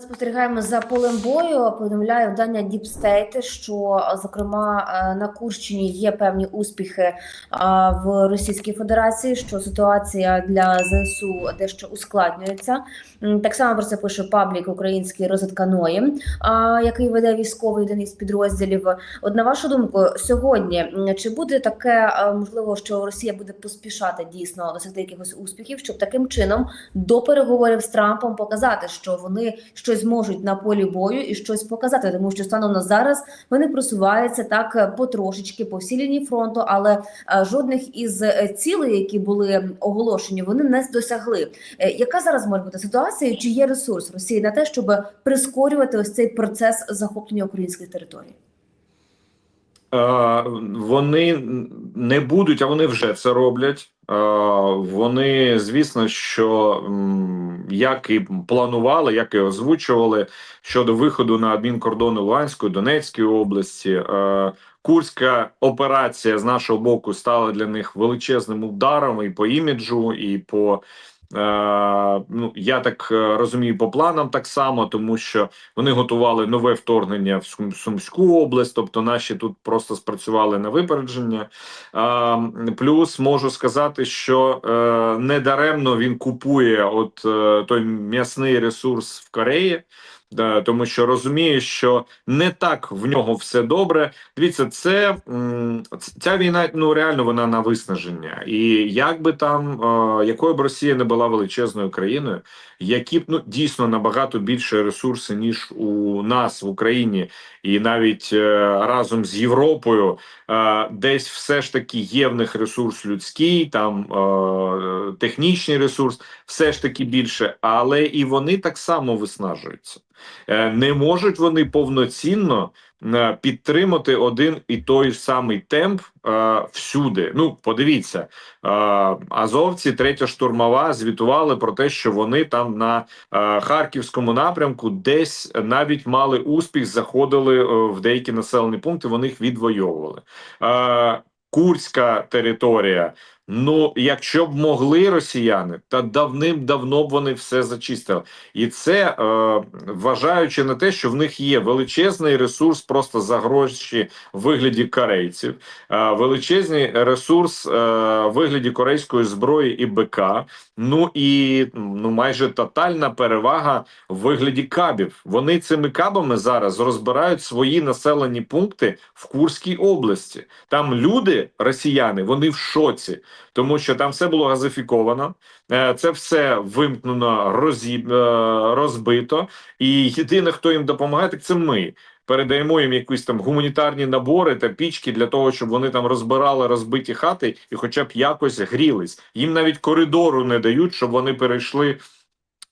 Спостерігаємо за полем бою. Повідомляє Deep State, що зокрема е, на Курщині є певні успіхи в Російській Федерації. Що ситуація для ЗСУ дещо ускладнюється. Так само про це пише паблік український розвитка НОІ, а, який веде військовий один із підрозділів. От на вашу думку, сьогодні чи буде таке е, можливо, що Росія буде поспішати дійсно досягти якихось успіхів, щоб таким чином до переговорів з Трампом показати, що вони щось можуть на полі бою і щось показати, тому що станом на зараз вони просуваються так е, потрошечки по всій лінії фронту, але е, жодних із е, цілей, які були оголошені, вони не досягли. Яка зараз може бути ситуація? Чи є ресурс Росії на те, щоб прискорювати ось цей процес захоплення українських територій? Е, Вони не будуть, а вони вже це роблять. Е, Вони, звісно, що як і планували, як і озвучували щодо виходу на адмінкордони Луганської, Донецької області. е, Курська операція з нашого боку стала для них величезним ударом і по іміджу, і по ну я так е, розумію, по планам так само, тому що вони готували нове вторгнення в Сумську область, тобто наші тут просто спрацювали на випередження. А, плюс можу сказати, що е, недаремно він купує от е, той м'ясний ресурс в Кореї. Тому що розуміє, що не так в нього все добре. Дивіться, це ця війна ну реально вона на виснаження, і як би там якою б Росія не була величезною країною, які б ну дійсно набагато більше ресурси ніж у нас в Україні, і навіть е, разом з Європою, десь все ж таки є в них ресурс людський, там технічний ресурс, все ж таки більше, але і вони так само виснажуються. Е, Не можуть вони повноцінно е, підтримати один і той самий темп е, всюди. Ну, подивіться, е, азовці, третя штурмова, звітували про те, що вони там на е, харківському напрямку десь навіть мали успіх, заходили е, в деякі населені пункти. Вони їх відвоювали. Е, Курська територія. Ну, якщо б могли росіяни, та давним-давно б вони все зачистили. І це е, вважаючи на те, що в них є величезний ресурс просто за гроші в вигляді корейців, е, величезний ресурс е, в вигляді корейської зброї і БК. Ну і ну майже тотальна перевага в вигляді кабів. Вони цими кабами зараз розбирають свої населені пункти в Курській області. Там люди, росіяни, вони в шоці, тому що там все було газифіковано. Е, Це все вимкнено, розіб, е, розбито, і єдине, хто їм допомагає, так це ми. Передаємо їм якісь там гуманітарні набори та пічки для того, щоб вони там розбирали розбиті хати і, хоча б якось грілись. Їм навіть коридору не дають, щоб вони перейшли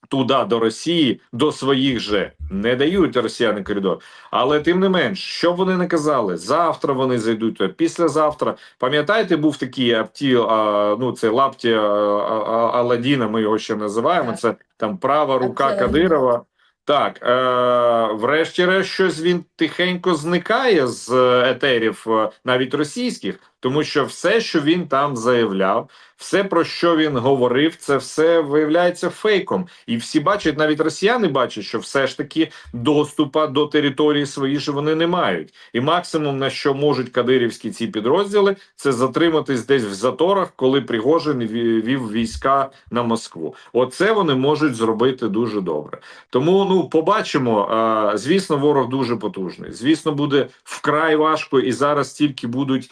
туди до Росії, до своїх же не дають росіяни коридор. Але тим не менш, що б вони не казали, завтра вони зайдуть, післязавтра. Пам'ятаєте, був такий апті, а, ну це лапті а, а, Аладдіна, ми його ще називаємо. Це там права рука. Кадирова. Так, е, врешті-решт, щось він тихенько зникає з е, етерів, е, навіть російських, тому що все, що він там заявляв, все про що він говорив, це все виявляється фейком. І всі бачать, навіть росіяни бачать, що все ж таки доступа до території свої ж вони не мають. І максимум на що можуть кадирівські ці підрозділи, це затриматись десь в заторах, коли Пригожин вів війська на Москву. Оце вони можуть зробити дуже добре. Тому ну побачимо. Звісно, ворог дуже потужний. Звісно, буде вкрай важко, і зараз тільки будуть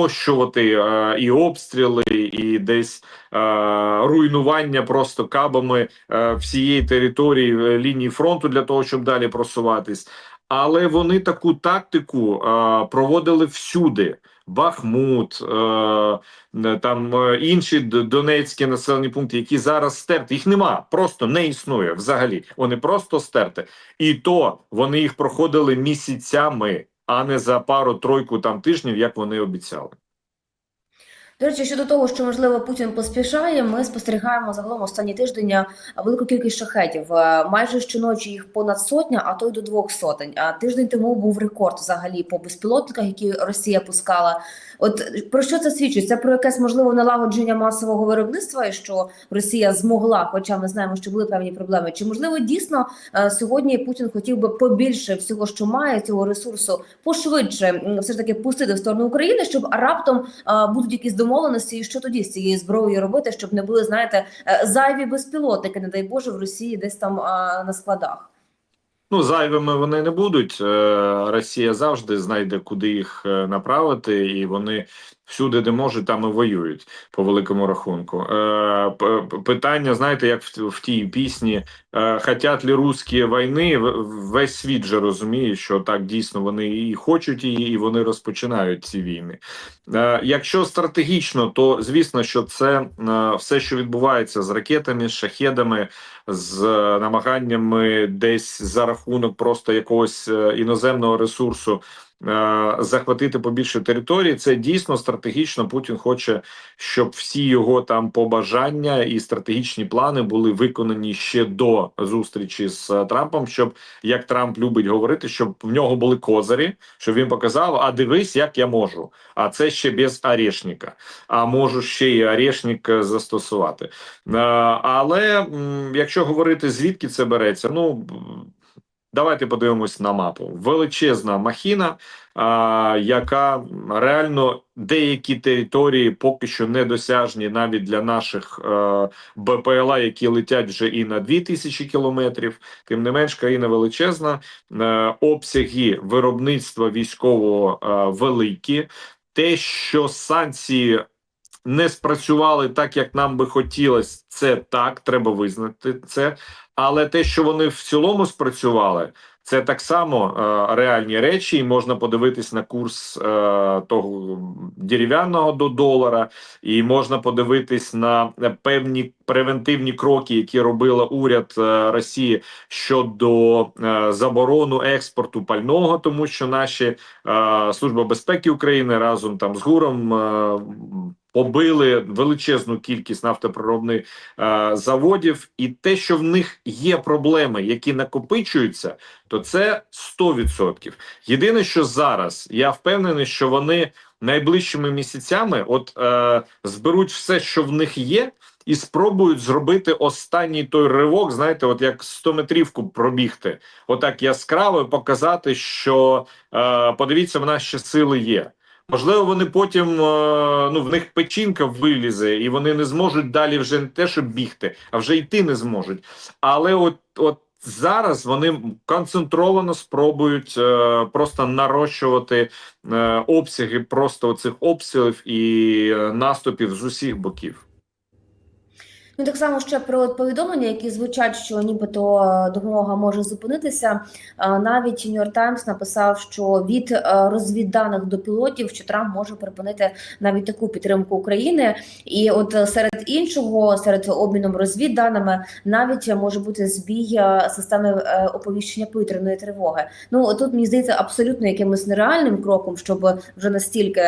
нарощувати а, і обстріли, і десь а, руйнування просто кабами а, всієї території е, лінії фронту для того, щоб далі просуватись. Але вони таку тактику а, проводили всюди. Бахмут, е, там е, інші донецькі населені пункти, які зараз стерті. Їх нема, просто не існує взагалі. Вони просто стерті. І то вони їх проходили місяцями, а не за пару-тройку там тижнів, як вони обіцяли. До речі, щодо того, що можливо Путін поспішає, ми спостерігаємо загалом останні тиждення велику кількість шахетів. Е, Майже щоночі їх понад сотня, а то й до двох сотень. А тиждень тому був рекорд взагалі по безпілотниках, які Росія пускала. От про що це свідчить? Це про якесь можливо налагодження масового виробництва, і що Росія змогла, хоча ми знаємо, що були певні проблеми. Чи можливо дійсно е, сьогодні Путін хотів би побільше всього, що має цього ресурсу, пошвидше все ж таки пустити в сторону України, щоб раптом будуть якісь домовленості, і що тоді з цією зброєю робити, щоб не були, знаєте, е, зайві безпілотники, не дай Боже, в Росії десь там а, на складах. Ну, зайвими вони не будуть. Е, Росія завжди знайде, куди їх е, направити, і вони всюди, де можуть, там і воюють по великому рахунку. Питання, знаєте, як в, тій пісні «Хотять ли русські війни? Весь світ же розуміє, що так дійсно вони і хочуть її, і вони розпочинають ці війни. Е, Якщо стратегічно, то звісно, що це е, все, що відбувається з ракетами, з шахедами, з е, намаганнями десь за рахунок просто якогось іноземного ресурсу захватити побільше території. Це дійсно стратегічно. Путін хоче, щоб всі його там побажання і стратегічні плани були виконані ще до зустрічі з е, Трампом. Щоб як Трамп любить говорити, щоб в нього були козирі, щоб він показав: а дивись, як я можу. А це ще без орешника. А можу ще і орешник е, застосувати. Е, Але якщо говорити звідки це береться, ну давайте подивимось на мапу. Величезна махіна, а, яка реально деякі території поки що недосяжні навіть для наших е, БПЛА, які летять вже і на 2000 кілометрів. Тим не менш, країна величезна, е, обсяги виробництва військового е, великі. Те, що санкції не спрацювали так, як нам би хотілося, це так, треба визнати це. Але те, що вони в цілому спрацювали, це так само е, реальні речі, і можна подивитись на курс е, того дерев'яного до долара, і можна подивитись на певні превентивні кроки, які робила уряд е, Росії щодо е, заборону експорту пального, тому що наші е, служба безпеки України разом там з ГУРом е, побили величезну кількість нафтопроробних е, заводів, і те, що в них є проблеми, які накопичуються, то це 100%. Єдине, що зараз я впевнений, що вони найближчими місяцями от е, зберуть все, що в них є. І спробують зробити останній той ривок, знаєте, от як 100-метрівку пробігти, отак яскраво показати, що е, подивіться, в нас ще сили є. Можливо, вони потім е, ну в них печінка вилізе, і вони не зможуть далі вже не те, щоб бігти, а вже йти не зможуть. Але от, от зараз вони концентровано спробують е, просто нарощувати е, обсяги просто цих обстрілів і е, наступів з усіх боків. Ну так само ще про повідомлення, які звучать, що нібито е, допомога може зупинитися. Е, Навіть Нью-Йорк Таймс написав, що від е, розвідданих до пілотів, що Трамп може припинити навіть таку підтримку України, і от серед іншого, серед обміном розвідданими, навіть може бути збій системи оповіщення повітряної тривоги. Ну тут мені здається абсолютно якимось нереальним кроком, щоб вже настільки,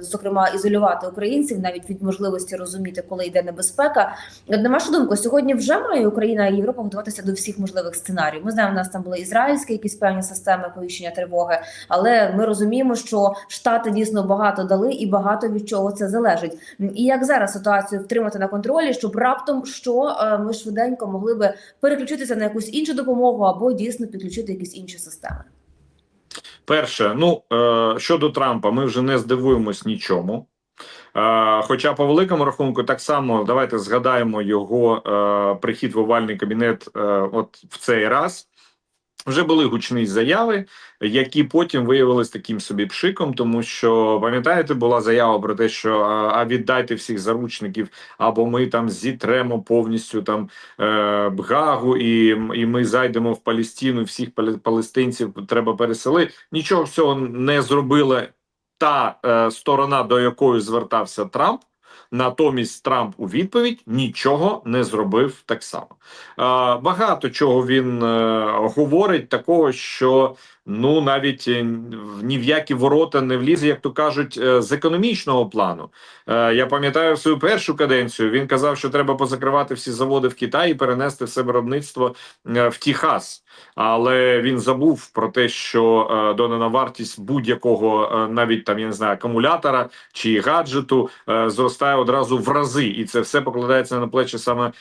зокрема, ізолювати українців, навіть від можливості розуміти, коли йде небезпека. На вашу думку, сьогодні вже має Україна і Європа готуватися до всіх можливих сценаріїв. Ми знаємо, у нас там були ізраїльські якісь певні системи повіщення тривоги, але ми розуміємо, що штати дійсно багато дали і багато від чого це залежить. І як зараз ситуацію втримати на контролі, щоб раптом що е, ми швиденько могли би переключитися на якусь іншу допомогу або дійсно підключити якісь інші системи. Перше, ну е, щодо Трампа, ми вже не здивуємось нічому. Е, хоча, по великому рахунку, так само давайте згадаємо його е, прихід в овальний кабінет е, от в цей раз. Вже були гучні заяви, які потім виявилися таким собі пшиком, тому що пам'ятаєте, була заява про те, що а, віддайте всіх заручників, або ми там зітремо повністю там е, Бгагу, і, і ми зайдемо в Палестину. Всіх палестинців треба переселити. Нічого з цього не зробила та е, сторона, до якої звертався Трамп. Натомість Трамп у відповідь нічого не зробив так само. Е, багато чого він е, говорить, такого, що ну навіть е, ні в які ворота не влізе, як то кажуть, е, з економічного плану. Е, я пам'ятаю свою першу каденцію. Він казав, що треба позакривати всі заводи в Китаї і перенести все виробництво в Техас. Але він забув про те, що додана вартість будь-якого, навіть там я не знаю, акумулятора чи гаджету зростає одразу в рази, і це все покладається на плечі саме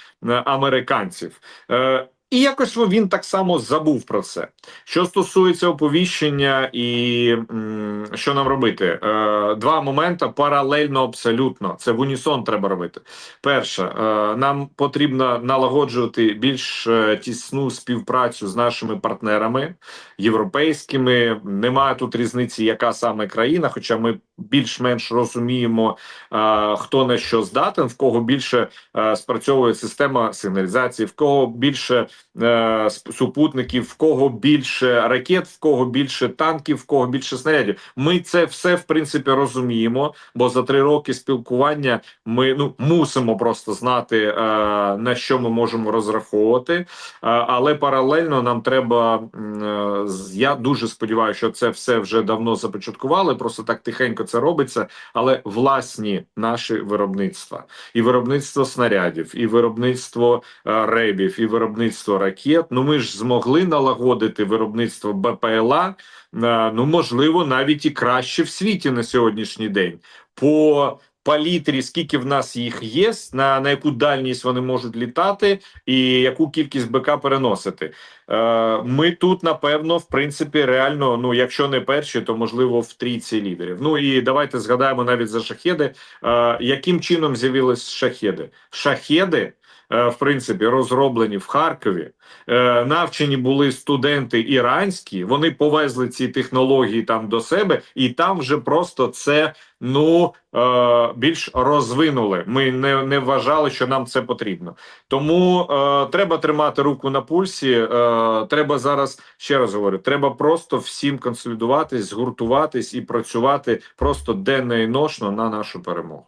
американців. І якось він так само забув про це. Що стосується оповіщення і що нам робити, е, два моменти паралельно абсолютно. Це в унісон треба робити. Перше, е, нам потрібно налагоджувати більш е, тісну співпрацю з нашими партнерами європейськими. Немає тут різниці, яка саме країна, хоча ми більш-менш розуміємо, хто на що здатен, в кого більше спрацьовує система сигналізації, в кого більше е, супутників, в кого більше ракет, в кого більше танків, в кого більше снарядів. Ми це все в принципі розуміємо, бо за три роки спілкування ми ну мусимо просто знати е, на що ми можемо розраховувати. Е, але паралельно нам треба. Я дуже сподіваюся, що це все вже давно започаткували. Просто так тихенько це робиться. Але власні наші виробництва і виробництво снарядів, і виробництво ребів, і виробництво ракет. Ну ми ж змогли налагодити виробництво БПЛА. е, Ну можливо, навіть і краще в світі на сьогоднішній день. По палітрі, скільки в нас їх є, на, на яку дальність вони можуть літати, і яку кількість БК переносити. Е, ми тут, напевно, в принципі, реально, ну якщо не перші, то можливо в трійці лідерів. Ну і давайте згадаємо навіть за шахеди. Е, яким чином з'явились шахеди? Шахеди. Е, В принципі, розроблені в Харкові, е, навчені були студенти іранські. Вони повезли ці технології там до себе, і там вже просто це ну е, більш розвинули. Ми не, не вважали, що нам це потрібно. Тому треба тримати руку на пульсі. Треба зараз ще раз говорю: треба просто всім консолідуватись, згуртуватись і працювати просто денно і ношно на нашу перемогу.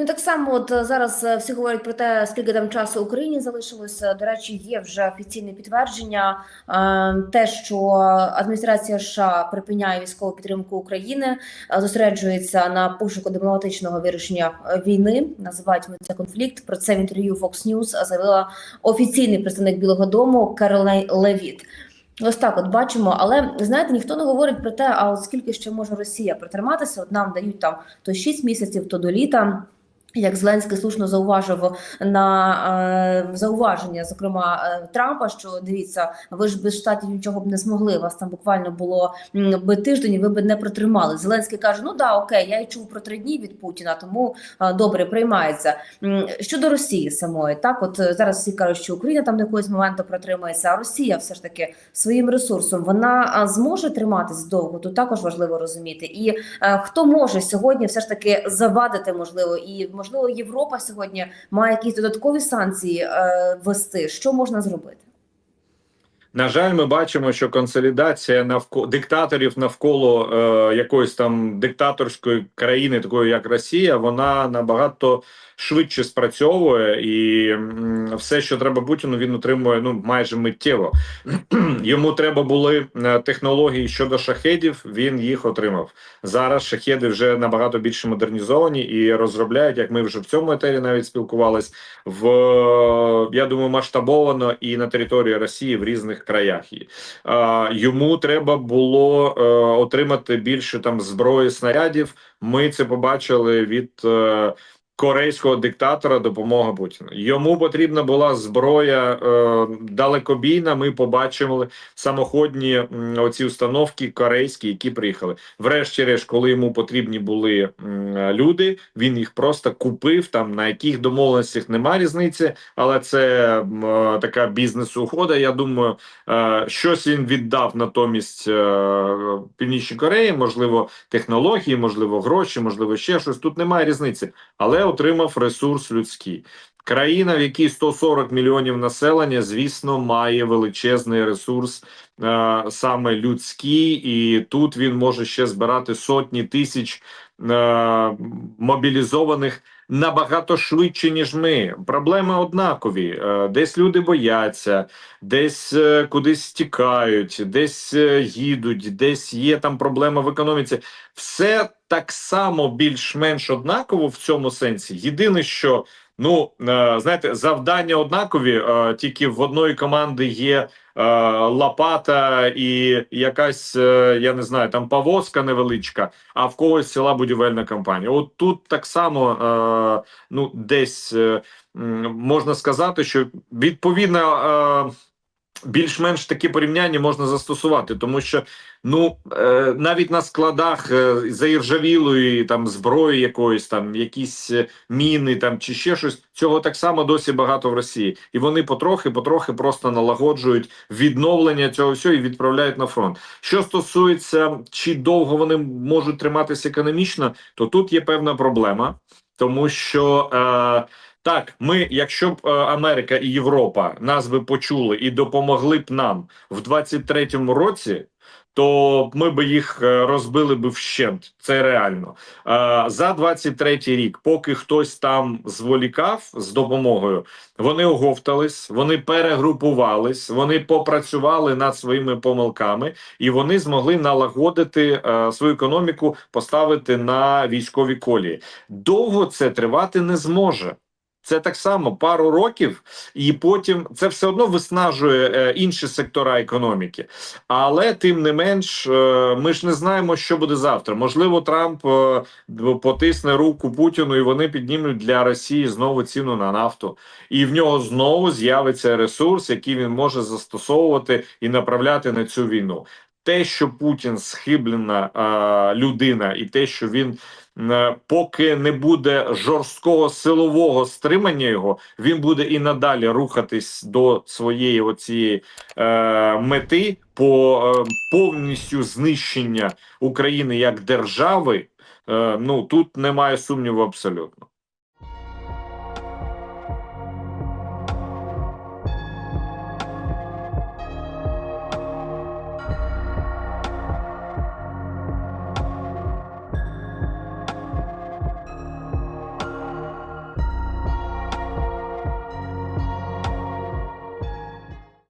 Ну так само, от е, зараз е, всі говорять про те, скільки там часу Україні залишилося. До речі, є вже офіційне підтвердження, е, те, що адміністрація США припиняє військову підтримку України, е, зосереджується на пошуку дипломатичного вирішення е, війни. Називають це конфлікт. Про це в інтерв'ю Fox News заявила офіційний представник Білого Дому Каролайн Левіт. Ось так, от бачимо, але знаєте, ніхто не говорить про те, а от скільки ще може Росія протриматися. От нам дають там то 6 місяців, то до літа. Як Зеленський слушно зауважив на е, зауваження, зокрема е, Трампа, що дивіться, ви ж без штатів нічого б не змогли. Вас там буквально було би тиждень, ви б не протримали. Зеленський каже: Ну да, окей, я й чув про три дні від Путіна, тому е, добре приймається. Щодо Росії самої, так от е, зараз всі кажуть, що Україна там до якогось моменту протримається, а Росія все ж таки своїм ресурсом вона е, зможе триматись довго. Тут також важливо розуміти. І е, хто може сьогодні все ж таки завадити, можливо, і можливо Європа сьогодні має якісь додаткові санкції е, ввести. Що можна зробити? На жаль, ми бачимо, що консолідація навколо диктаторів навколо е, якоїсь там диктаторської країни, такої як Росія, вона набагато швидше спрацьовує, і все, що треба Путіну, він отримує ну майже миттєво. Йому треба були е, технології щодо шахедів. Він їх отримав. Зараз шахеди вже набагато більше модернізовані і розробляють, як ми вже в цьому етері навіть спілкувались, в я думаю, масштабовано і на території Росії в різних краях. Е, йому треба було е, отримати більше там зброї снарядів. Ми це побачили від. Е, Корейського диктатора допомога Путіну. Йому потрібна була зброя е, далекобійна. Ми побачили самоходні м, оці установки корейські, які приїхали. Врешті-решт, коли йому потрібні були м, люди, він їх просто купив. Там на яких домовленостях немає різниці, але це е, така бізнес-угода. Я думаю, е, щось він віддав натомість е, Північній Кореї, можливо, технології, можливо, гроші, можливо, ще щось. Тут немає різниці, але отримав ресурс людський. Країна, в якій 140 мільйонів населення, звісно, має величезний ресурс е, саме людський, і тут він може ще збирати сотні тисяч е, мобілізованих набагато швидше, ніж ми. Проблеми однакові. Е, десь люди бояться, десь е, кудись тікають, десь е, їдуть, десь є там проблема в економіці. Все так само більш-менш однаково в цьому сенсі. Єдине, що ну е, знаєте, завдання однакові, е, тільки в одної команди є е, лопата і якась, я не знаю, там повозка невеличка, а в когось ціла будівельна компанія. От тут так само ну десь можна сказати, що відповідно. Більш-менш такі порівняння можна застосувати, тому що ну е, навіть на складах е, заіржавілої там зброї якоїсь там якісь е, міни там чи ще щось цього так само досі багато в Росії, і вони потрохи, потрохи просто налагоджують відновлення цього всього і відправляють на фронт. Що стосується чи довго вони можуть триматися економічно, то тут є певна проблема, тому що. Е, так, ми, якщо б е, Америка і Європа нас би почули і допомогли б нам в 23-му році, то ми би їх е, розбили би вщент. Це реально. Е, за 23-й рік, поки хтось там зволікав з допомогою, вони оговтались, вони перегрупувались, вони попрацювали над своїми помилками, і вони змогли налагодити свою економіку, поставити на військові колії. Довго це тривати не зможе. Це так само пару років, і потім це все одно виснажує е, інші сектора економіки. Але тим не менш, е, ми ж не знаємо, що буде завтра. Можливо, Трамп е, потисне руку Путіну, і вони піднімуть для Росії знову ціну на нафту, і в нього знову з'явиться ресурс, який він може застосовувати і направляти на цю війну. Те, що Путін схиблена е, людина, і те, що він е, поки не буде жорсткого силового стримання його, він буде і надалі рухатись до своєї оцієї е, мети по е, повністю знищення України як держави. Е, ну тут немає сумніву абсолютно.